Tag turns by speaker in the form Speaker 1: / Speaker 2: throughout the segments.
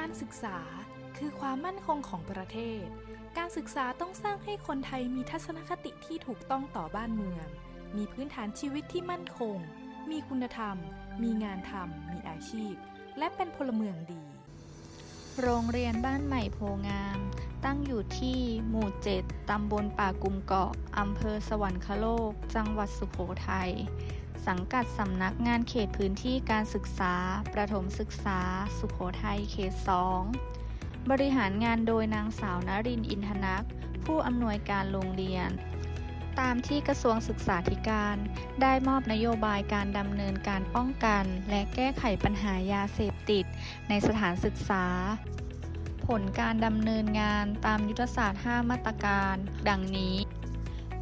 Speaker 1: การศึกษาคือความมั่นคงของประเทศ การศึกษาต้องสร้างให้คนไทยมีทัศนคติที่ถูกต้องต่อบ้านเมือง มีพื้นฐานชีวิตที่มั่นคง มีคุณธรรม มีงานทำ มีอาชีพ และเป็นพลเมืองดี
Speaker 2: โรงเรียนบ้านใหม่โพงาม ตั้งอยู่ที่หมู่ 7 ตำบลป่ากุมเกาะ อำเภอสวรรคโลก จังหวัดสุโขทัย สังกัดสำนักงานเขตพื้นที่การศึกษา ประถมศึกษา สุโขทัยเขต 2 บริหารงานโดยนางสาวนรินอินทนัก ผู้อำนวยการโรงเรียน ตามที่กระทรวงศึกษาธิการ ได้มอบนโยบายการดำเนินการป้องกัน และแก้ไขปัญหายาเสพติด ในสถานศึกษา ผลการดำเนินงานตามยุทธศาสตร์ 5 มาตรการ ดังนี้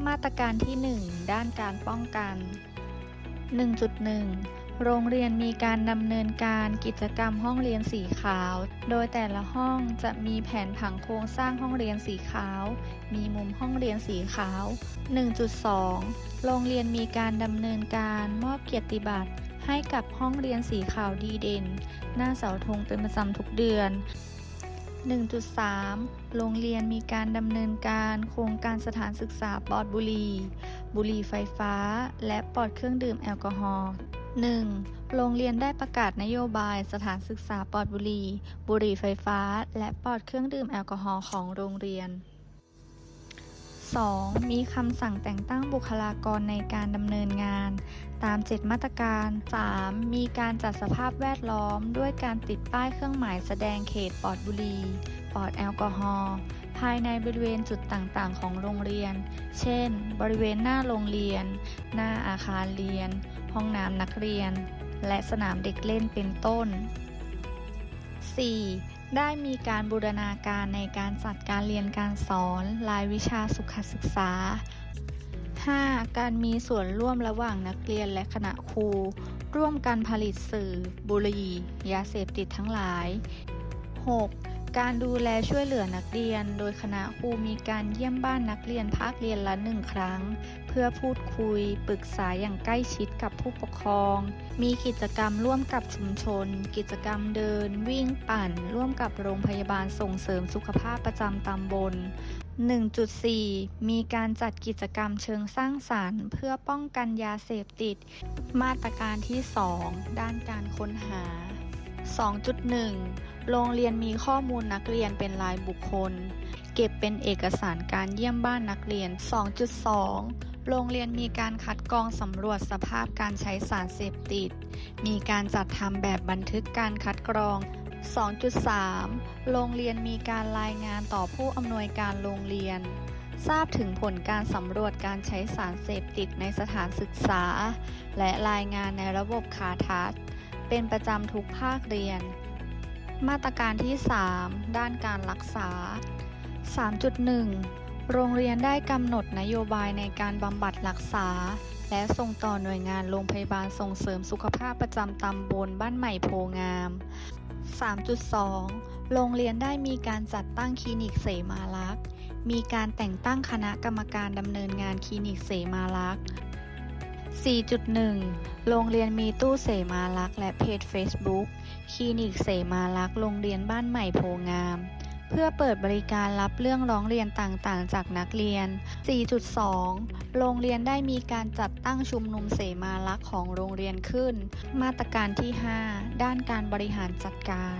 Speaker 2: มาตรการที่ 1 ด้านการป้องกัน 1.1 โรงเรียนมีการดำเนินการกิจกรรมห้องเรียนสีขาว โดยแต่ละห้องจะมีแผนผังโครงสร้างห้องเรียนสีขาว มีมุมห้องเรียนสีขาว 1.2 โรงเรียนมีการดำเนินการมอบเกียรติบัตรให้กับห้องเรียนสีขาวดีเด่น หน้าเสาธงเป็นประจำทุกเดือน 1.3 โรงเรียนมีการดำเนินการโครงการสถานศึกษาปลอดบุหรี่ บุหรี่ไฟฟ้า และปลอดเครื่องดื่มแอลกอฮอล์ 1. โรงเรียนได้ประกาศนโยบายสถานศึกษาปลอดบุหรี่ บุหรี่ไฟฟ้า และปลอดเครื่องดื่มแอลกอฮอล์ของโรงเรียน 2. มีคำสั่งแต่งตั้งบุคลากรในการดำเนินงาน ตาม 7 มาตรการ 3. มีการจัดสภาพแวดล้อม ด้วยการติดป้ายเครื่องหมายแสดงเขตปลอดบุหรี่ ปลอดแอลกอฮอล์ ภายในบริเวณจุดต่างๆ ของโรงเรียน เช่น บริเวณหน้าโรงเรียน หน้าอาคารเรียน ห้องน้ำนักเรียน และสนามเด็กเล่นเป็นต้น 4. ได้มีการบูรณาการในการจัดการเรียนการสอนรายวิชาสุขศึกษา 5. การมีส่วนร่วมระหว่างนักเรียนและคณะครู ร่วมกันผลิตสื่อ บุหรี่ยาเสพติดทั้งหลาย 6. การดูแลช่วยเหลือนักเรียน โดยคณะครูมีการเยี่ยมบ้านนักเรียนภาคเรียนละหนึ่งครั้ง เพื่อพูดคุย ปรึกษาอย่างใกล้ชิดกับผู้ปกครอง มีกิจกรรมร่วมกับชุมชน กิจกรรมเดิน วิ่งปั่น ร่วมกับโรงพยาบาลส่งเสริมสุขภาพประจำตำบล 1.4 มีการจัดกิจกรรมเชิงสร้างสรรค์ เพื่อป้องกันยาเสพติด มาตรการที่ 2 ด้านการค้นหา 2.1 โรงเรียนมีข้อมูลนักเรียนเป็นรายบุคคล เก็บเป็นเอกสารการเยี่ยมบ้านนักเรียน 2.2 โรงเรียนมีการคัดกรองสำรวจสภาพการใช้สารเสพติด มีการจัดทำแบบบันทึกการคัดกรอง 2.3 โรงเรียนมีการรายงานต่อผู้อำนวยการโรงเรียน ทราบถึงผลการสำรวจการใช้สารเสพติดในสถานศึกษา และรายงานในระบบคาทัศเป็นประจำทุกภาคเรียน มาตรการที่ 3 ด้านการรักษา 3.1 โรงเรียนได้กำหนดนโยบายในการบำบัดรักษา และส่งต่อหน่วยงานโรงพยาบาลส่งเสริมสุขภาพประจำตำบลบ้านใหม่โพงาม 3.2 โรงเรียนได้มีการจัดตั้งคลินิกเสมาลักษ์ มีการแต่งตั้งคณะกรรมการดำเนินงานคลินิกเสมาลักษ์ 4.1 โรงเรียนมีตู้เสมาลักษ์และเพจ Facebook คลินิกเสมาลักษ์โรงเรียนบ้านใหม่โพงาม เพื่อเปิดบริการรับเรื่องร้องเรียนต่างๆ จากนักเรียน 4.2 โรงเรียนได้มีการจัดตั้งชุมนุมเสมาลักษ์ของโรงเรียนขึ้น มาตรการที่ 5 ด้านการบริหารจัดการ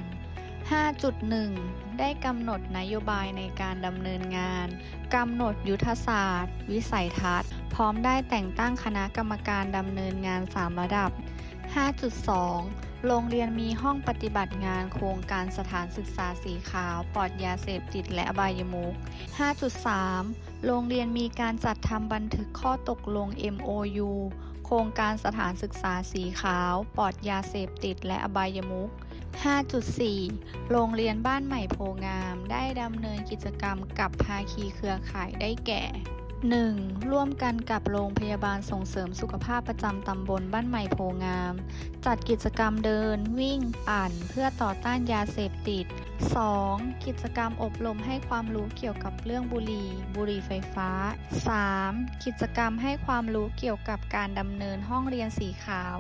Speaker 2: 5.1 ได้กำหนดนโยบายในการดำเนินงานกำหนดยุทธศาสตร์ วิสัยทัศน์ พร้อมได้แต่งตั้งคณะกรรมการดำเนินงาน 3 ระดับ 5.2 โรงเรียนมีห้องปฏิบัติงานโครงการสถานศึกษาสีขาวปลอดยาเสพติดและอบายมุข5.3 โรงเรียนมีการจัดทำบันทึกข้อตกลง MOU โครงการสถานศึกษาสีขาวปลอดยาเสพติดและอบายมุข5.4 โรงเรียนบ้านใหม่โพงาม ได้ดำเนินกิจกรรมกับภาคีเครือข่ายได้แก่ 1. ร่วมกันกับโรงพยาบาลส่งเสริมสุขภาพประจำตำบลบ้านใหม่โพงาม จัดกิจกรรมเดิน วิ่ง ปั่น เพื่อต่อต้านยาเสพติด 2. กิจกรรมอบรมให้ความรู้เกี่ยวกับเรื่องบุหรี่ บุหรี่ไฟฟ้า 3. กิจกรรมให้ความรู้เกี่ยวกับการดำเนินห้องเรียนสีขาว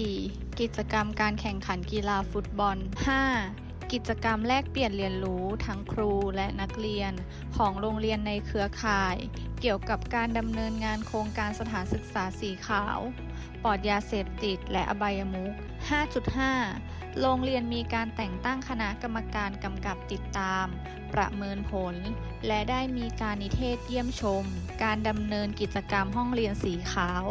Speaker 2: 4. กิจกรรมการแข่งขันกีฬาฟุตบอล 5. กิจกรรมแลกเปลี่ยนเรียนรู้ทั้งครูและนักเรียนของโรงเรียนในเครือข่าย เกี่ยวกับการดำเนินงานโครงการสถานศึกษาสีขาว ปลอดยาเสพติดและอบายมุข 5.5 โรงเรียนมีการแต่งตั้งคณะกรรมการกำกับติดตาม ประเมินผล และได้มีการนิเทศเยี่ยมชม การดำเนินกิจกรรมห้องเรียนสีขาว